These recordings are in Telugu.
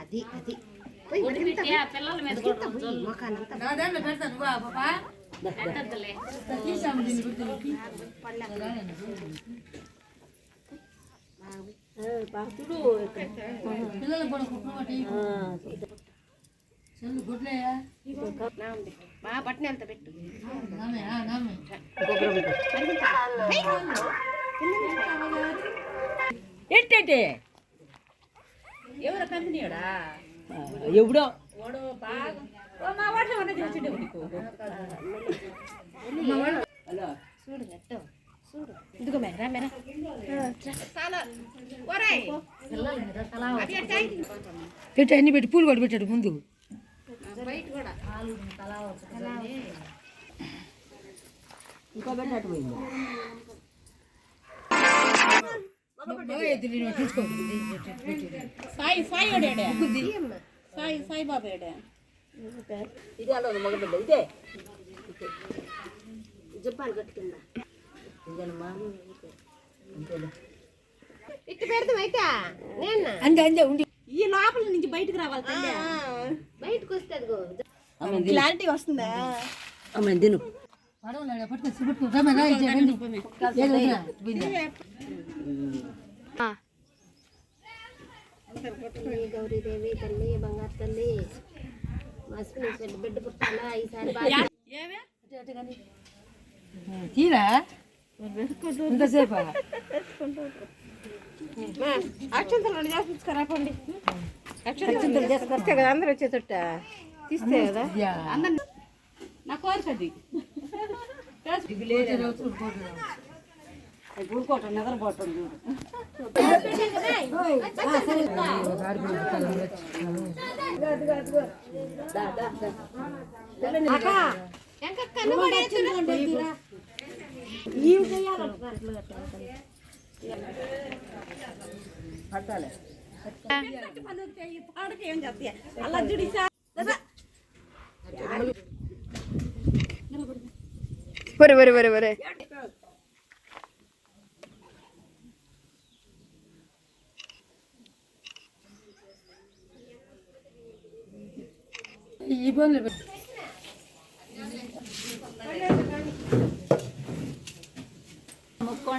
అది అది పిల్లల మీద పెట్టద్దులే బాగా పట్టిన వెళ్తా పెట్టు. ఎట్టేటే ఎవరు కంపెనీడా ఎవడో? వాడు బాగా ఓ మా వాడు ఏమన్నా చేసిండే నీకు. హలో. చూడు నెట్టు చూడు. ఇదిగో మేరా మేరా ఒరేయ్. పిల్లల మీద తలా అది అట్టాయి పెట్టు అన్ని పెట్టి పూలు కూడా పెట్టాడు ముందు. ఇంకో పెట్టినట్టు పోయింది. సాయి సాయి ఏడే? సాయి సాయి బాబా ఏడే? ఇదే అలా మగబిడ్డ. ఇదే. జుబ్బాలు కట్టుకుందా? ఇట్టు పెడతాం అయితే. నేను? అందే అందే ఉండి. ఈ లోపల నుంచి బయటకు రావాలి తల్లి బయటకు వస్తే అదిగో క్లారిటీ వస్తుందా అమ్మ తిను తల్లి గౌరీదేవి తల్లి బంగారు తల్లి మస్మిని బిడ్డ బిడ్డ పుట్టాలా ఈసారి బాగా ఏమే తీరా ఇంతసేపు అక్షంతలు చేసి పండి అక్షంతలు వస్తే కదా అందరూ వచ్చేటట్ట తీస్తే కదా నా కోరిక అది ఊరుకోవటం నిద్రపోవటం ఇంకా വരെ വരെ വരെ വരെ. ഈ പോലെ జుడి ఒరే ఒరే ఒరే ఒరే ఇబ్బందులు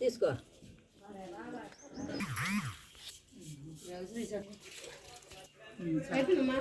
తీసుకో. అయిపోయిందమ్మా